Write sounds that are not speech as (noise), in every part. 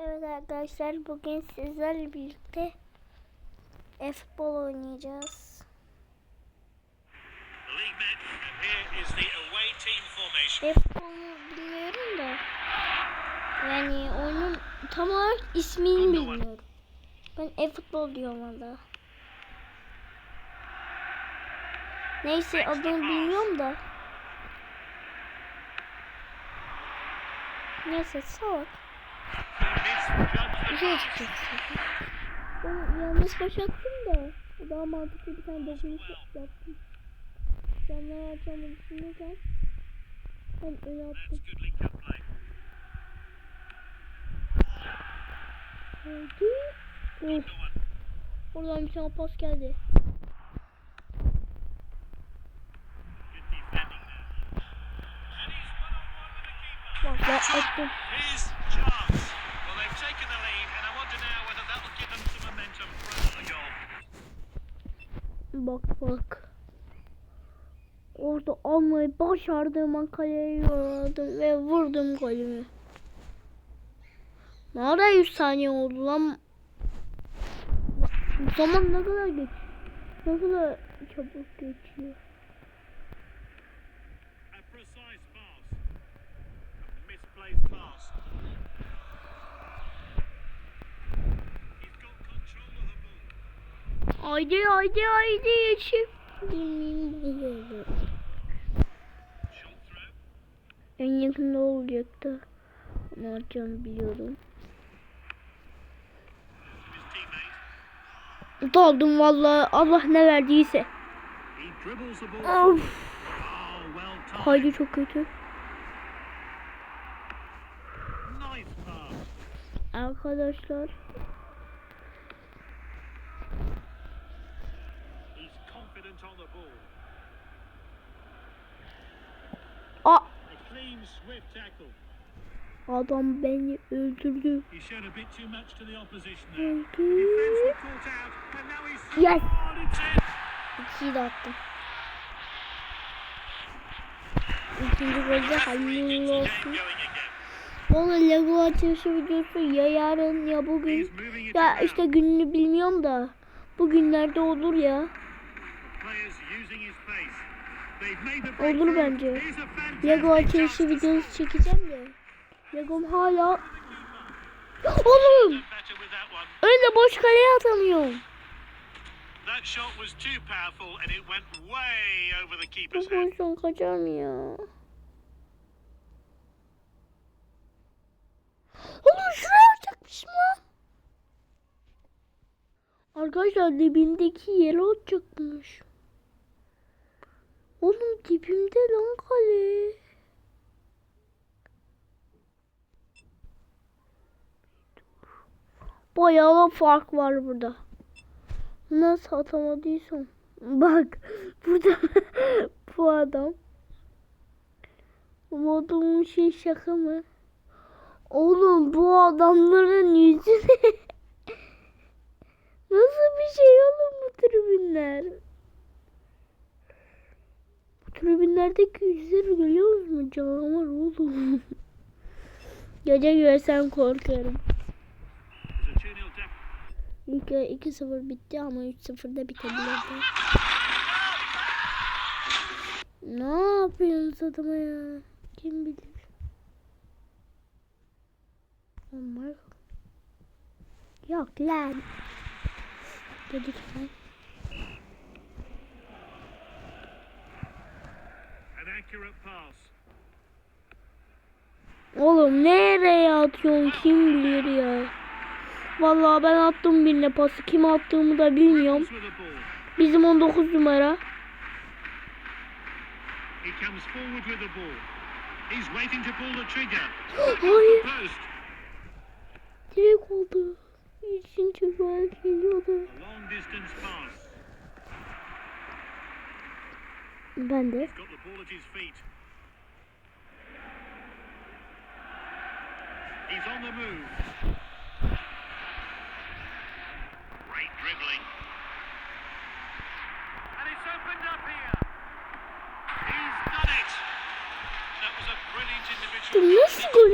Evet arkadaşlar bugün sizlerle birlikte e-futbol oynayacağız. E-futbolu bilmiyorum da yani oyunun tam olarak ismini bilmiyorum. Ben e-futbol diyorum valla. Neyse adını bilmiyorum da. Neyse salak. Pass. çıkacaksın. Ben yanlış başlattım da. Daha mantıklı bir tane dokunuş yaptım. Canlı açacağımı düşünürken ben öne attım. Oldu. On. Oradan bir tane pas geldi. Bak ben attım. Bak bak. Orada almayı başardığım an kaleye yolladım ve vurdum golümü. Nerede 100 saniye oldu lan? Zaman ne kadar geç. Ne kadar çabuk geçiyor. Haydi haydi haydi through. En yakında olacaktı. Ne yapacağımı biliyorum. Daldım vallahi Allah ne verdiyse. Of. Haydi çok kötü. Arkadaşlar he's Yes. scored. It's in. İkiyi de attım. İkinci golde hayırlı olsun. Valla Lego açılışı videosu ya yarın ya bugün. Ya işte gününü bilmiyorum da. Bugünlerde olur ya. Olur bence. Lego to videosu çekeceğim de. Legom hala... Oğlum! Öyle boş kaleye atamıyorum. That shot was too powerful, and it went way over the Bu keeper's head. pozisyon kaçar mı ya? Oğlum şuraya atacakmış mı? Arkadaşlar dibindeki yere atacakmış. Oğlum dibimde lan kale. Bayağı fark var burada. Nasıl atamadıysam. Bak (laughs) burada (laughs) bu adam. Adamın şey şaka mı? Oğlum bu adamların yüzü ne? (laughs) Nasıl bir şey oğlum bu tribünler? Tribünlerdeki yüzleri görüyor musun? Canavar oğlum. (laughs) Gece görsem korkarım. There's a 2-0 deficit. İlk 2-0 bitti ama 3-0'da bitebilirdi. Ne yapıyorsunuz adama ya? Kim bilir? Onlar Yok lan. Dedik lan. Oğlum nereye atıyorsun kim bilir ya. Vallahi ben attım birine pası. Kim attığımı da bilmiyorum. Bizim 19 numara. (gasps) Hayır. Direkt oldu. Üçüncü gol geliyordu. Ben de. Got the ball at his feet. He's on the move. Great dribbling. And it's opened up here. He's done it. That was a brilliant individual. Nasıl gol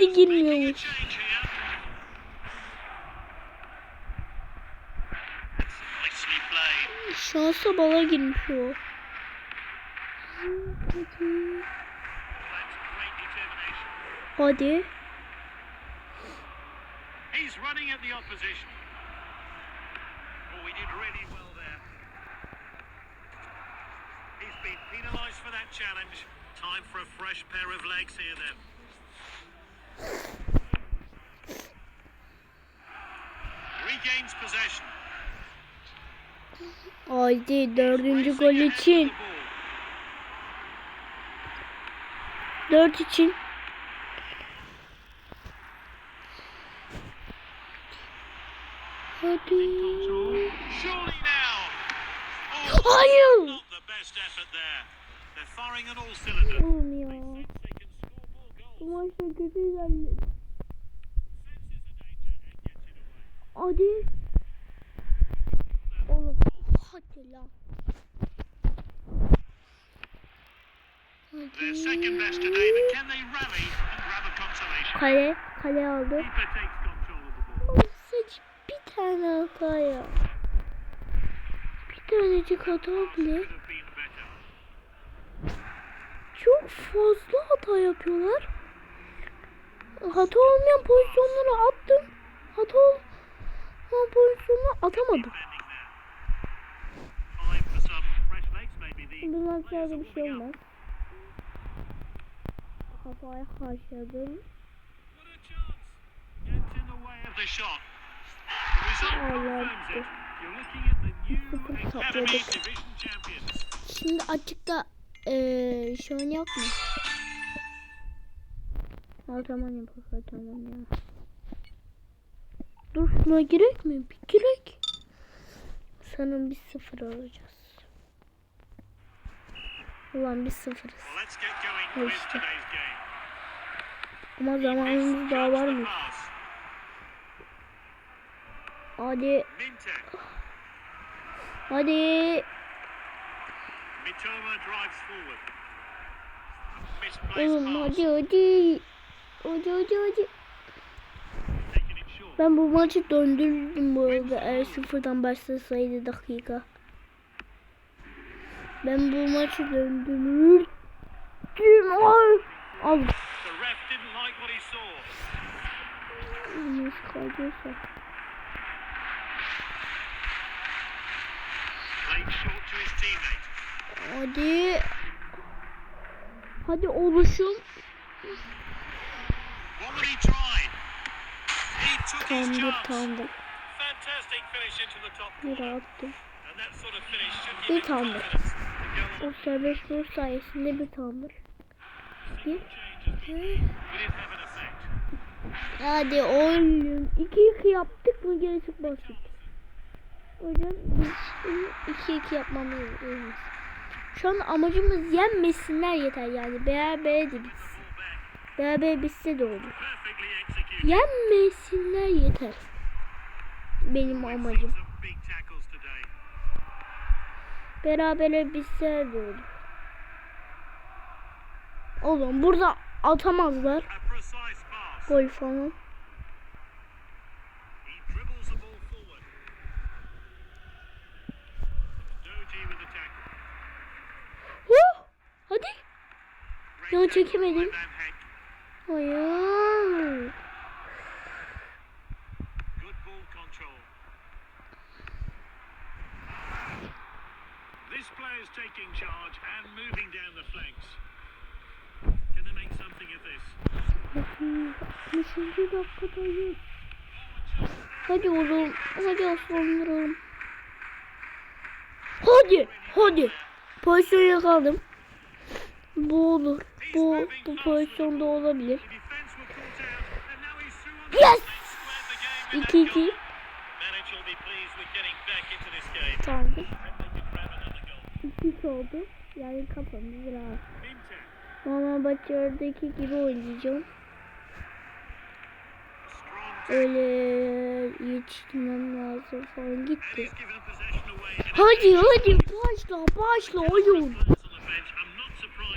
a girmiyormuş. Şansa bala girmiş o. Hadi. He's running at the opposition. Oh, he did really well there. He's been penalised for that challenge. Time for a fresh pair of legs here then. Regains possession. Haydi dördüncü gol için. Dört için. Hadi. Oh, Hayır. not Bu maçta kötü ilerledi. Senses the danger and gets it away. Hadi. Oğlum. Hadi lan. Their second best today, but can they rally and grab a consolation? Kale. Kale aldı. Sadece bir tane hata ya. Bir tanecik hata bile. Çok fazla hata yapıyorlar. Hata olmayan pozisyonları attım. Hata olmayan pozisyonları atamadım. Bundan sonra bir şey olmaz. Kafaya harcadım. Şimdi açıkta eee şu an yok mu? Ha tamam yapalım tamam ya. Dur şuna girek mi? Bir girek. Sanırım bir sıfır alacağız. Ulan bir sıfırız. With işte. Ama zamanımız daha varmış. pass. Hadi hadi. Oğlum hadi hadi. Taking it short. Ben bu maçı döndürdüm bu arada eğer sıfırdan başlasaydı dakika. Ben bu maçı döndürdüm. Ay. Al. Nasıl teammate. Hadi. Hadi oluşum. Top Bir attım. Bir go O serbest vuruş sayesinde bir tamamdır. Bir. Hadi oğlum. 2-2 yaptık mı gerisi basit. Hocam biz 2-2 yapmamız lazım. Şu an amacımız yenmesinler yeter yani. Beraber de bitsin. Beraber bitse de olur. Yenmesinler yeter. Benim amacım. Berabere bitse de olur. Oğlum burada atamazlar. Gol falan. Hadi. Tackle çekemedim. Hayır. This player's taking charge and moving down the flanks. Can they make something of this? 60. dakikadayız. Hadi oğlum. Hadi aslanlarım. Hadi. Hadi. Pozisyon yakaladım. Bu olur. Bu, bu pozisyonda olabilir. Yes! They squared the game with that 2-2. goal. Manager will be pleased with getting back into this game. Tamamdır. And they can grab another goal. 2 oldu. Yani kafamız rahat. Normal Başarı'daki gibi oynayacağım. Öyle yetiştirmem lazım falan gitti. Hadi hadi. Başla başla oyun.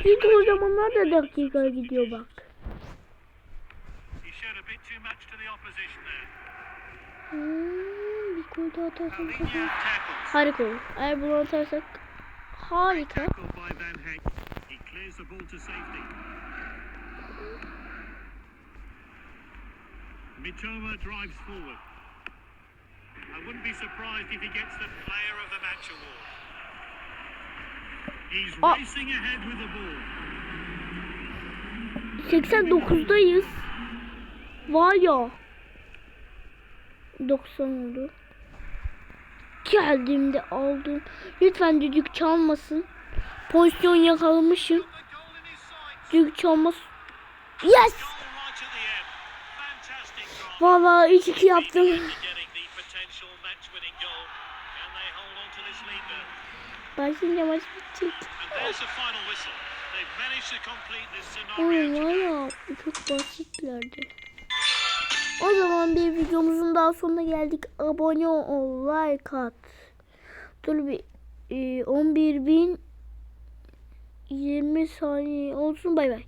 He o zamanlar da dakika gidiyor bak. Hmm, bir gol daha atarsam kazanır. Harika olur. Eğer bunu atarsak. Mitoma drives forward. I wouldn't be surprised if he gets the player of the match award. Ball. 89'dayız. Var ya. 90 oldu. Geldiğimde aldım. Lütfen düdük çalmasın. Pozisyon yakalamışım. Düdük çalmaz. Yes! Vallahi 3-2 yaptım. Başlayınca maç bitecek. Oğlum ya çok basitlerdi. O zaman bir videomuzun daha sonuna geldik. Abone ol, like at. Dur bir e, 11 bin 20 saniye olsun bay bay.